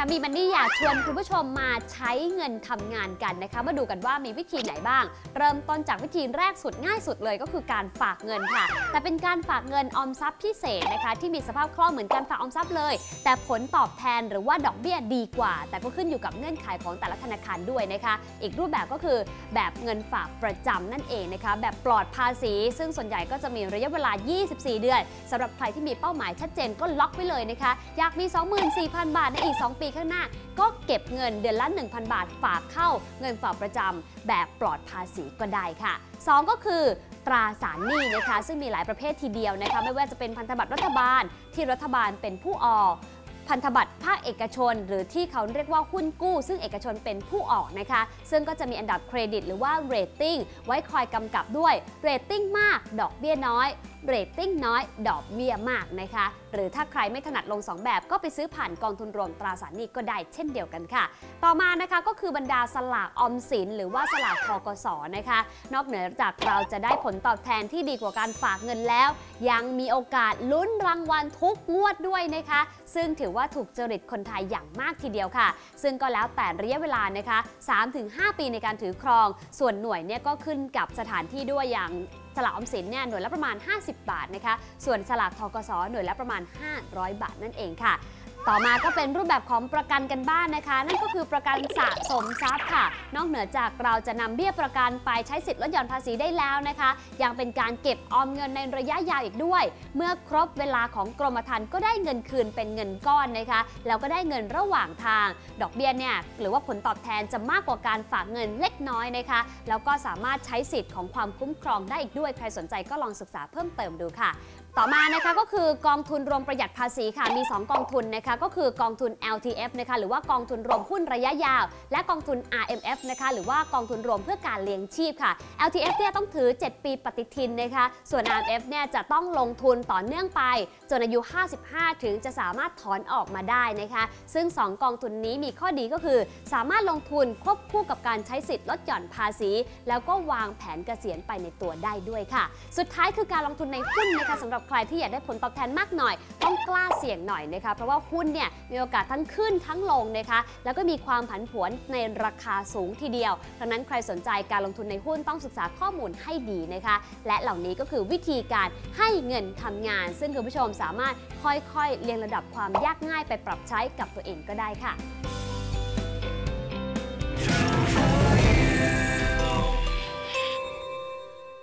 นะคะมีมันนี่อยากชวนคุณผู้ชมมาใช้เงินทำงานกันนะคะ มาดูกันว่ามีวิธีไหนบ้าง เริ่มต้นจากวิธีแรกสุดง่ายสุดเลยก็คือการฝากเงินค่ะ แต่เป็นการฝากเงินออมทรัพย์พิเศษนะคะ ที่มีสภาพคล่องเหมือนการฝากออมทรัพย์เลย แต่ผลตอบแทนหรือว่าดอกเบี้ยดีกว่า แต่ก็ขึ้นอยู่กับเงื่อนไขของแต่ละธนาคารด้วยนะคะ อีกรูปแบบก็คือแบบเงินฝากประจำนั่นเองนะคะ แบบปลอดภาษี ซึ่งส่วนใหญ่ก็จะมีระยะเวลา 24 เดือนสำหรับใครที่มีเป้าหมายชัดเจนก็ล็อกไว้เลยนะคะ อยากมี 24,000 บาทในอีก 2 ปีข้างหน้า ก็เก็บเงินเดือนละ 1,000 บาทฝากเข้าเงินฝากประจำแบบปลอดภาษีก็ได้ค่ะ 2 ก็คือตราสารหนี้นะคะ ซึ่งมีหลายประเภททีเดียวนะคะ ไม่ว่าจะเป็นพันธบัตรรัฐบาล ที่รัฐบาลเป็นผู้ออกพันธบัตรภาคเอกชน หรือที่เขาเรียกว่าหุ้นกู้ ซึ่งเอกชนเป็นผู้ออกนะคะ ซึ่งก็จะมีอันดับเครดิต หรือว่าเรตติ้งไว้คอยกำกับด้วยเรตติ้งมาก ดอกเบี้ยน้อย เรตติ้งน้อย ดอกเบี้ยมากนะคะ หรือถ้าใครไม่ถนัดลง 2 แบบก็ไปซื้อผ่านกองทุนรวมตราสารหนี้ก็ได้เช่นเดียวกันค่ะ ต่อมานะคะก็คือบรรดาสลากออมสิน หรือว่าสลากทกสนะคะ นอกเหนือจากเราจะได้ผลตอบแทนที่ดีกว่าการฝากเงินแล้ว ยังมีโอกาสลุ้นรางวัลทุกงวดด้วยนะคะ ซึ่งถือว่าถูกจริตคนไทยอย่างมากทีเดียวค่ะ ซึ่งก็แล้วแต่ระยะเวลานะคะ 3-5 ปีในการถือครอง ส่วนหน่วยเนี่ยก็ขึ้นกับสถานที่ด้วยอย่างสลากออมสินเนี่ยหน่วยละประมาณ 50 บาทนะคะ ส่วนสลากทกสหน่วยละประมาณ 500 บาทนั่นเองค่ะ ต่อมาก็เป็นรูปแบบของประกันกันบ้านนะคะ นั่นก็คือประกันสะสมทรัพย์ค่ะ นอกเหนือจากเราจะนำเบี้ยประกันไปใช้สิทธิ์ลดหย่อนภาษีได้แล้วนะคะ ยังเป็นการเก็บออมเงินในระยะยาวอีกด้วย เมื่อครบเวลาของกรมธรรม์ก็ได้เงินคืนเป็นเงินก้อนนะคะแล้วก็ได้เงินระหว่างทาง ดอกเบี้ยเนี่ยหรือว่าผลตอบแทนจะมากกว่าการฝากเงินเล็กน้อยนะคะแล้วก็สามารถใช้สิทธิ์ของความคุ้มครองได้อีกด้วย ใครสนใจก็ลองศึกษาเพิ่มเติมดูค่ะ ต่อมานะคะก็คือกองทุนรวมประหยัดภาษีค่ะมี 2 กองทุนนะคะก็คือกองทุน LTF นะคะหรือว่ากองทุนรวมหุ้นระยะยาว และกองทุน RMF นะคะหรือว่ากองทุนรวมเพื่อการเลี้ยงชีพค่ะ LTF เนี่ยต้องถือ 7 ปีปฏิทินนะคะส่วน RMF เนี่ยจะต้องลงทุนต่อเนื่องไป จนอายุ 55 ถึงจะสามารถถอนออกมาได้นะคะซึ่ง 2 กองทุนนี้มีข้อดีก็คือ สามารถลงทุนควบคู่กับการใช้สิทธิ์ลดหย่อนภาษี แล้วก็วางแผนเกษียณไปในตัวได้ด้วยค่ะ สุดท้ายคือการลงทุนในหุ้นนะคะสำหรับใครที่อยากได้ผลตอบแทนมากหน่อย ต้องกล้าเสี่ยงหน่อยนะคะ เพราะว่าหุ้นเนี่ยมีโอกาสทั้งขึ้นทั้งลงนะคะ แล้วก็มีความผันผวนในราคาสูงทีเดียว ดังนั้นใครสนใจการลงทุนในหุ้นต้องศึกษาข้อมูลให้ดีนะคะ และเหล่านี้ก็คือวิธีการให้เงินทำงาน ซึ่งคุณผู้ชมสามารถค่อยๆเรียงระดับความยากง่ายไปปรับใช้กับตัวเองก็ได้ค่ะ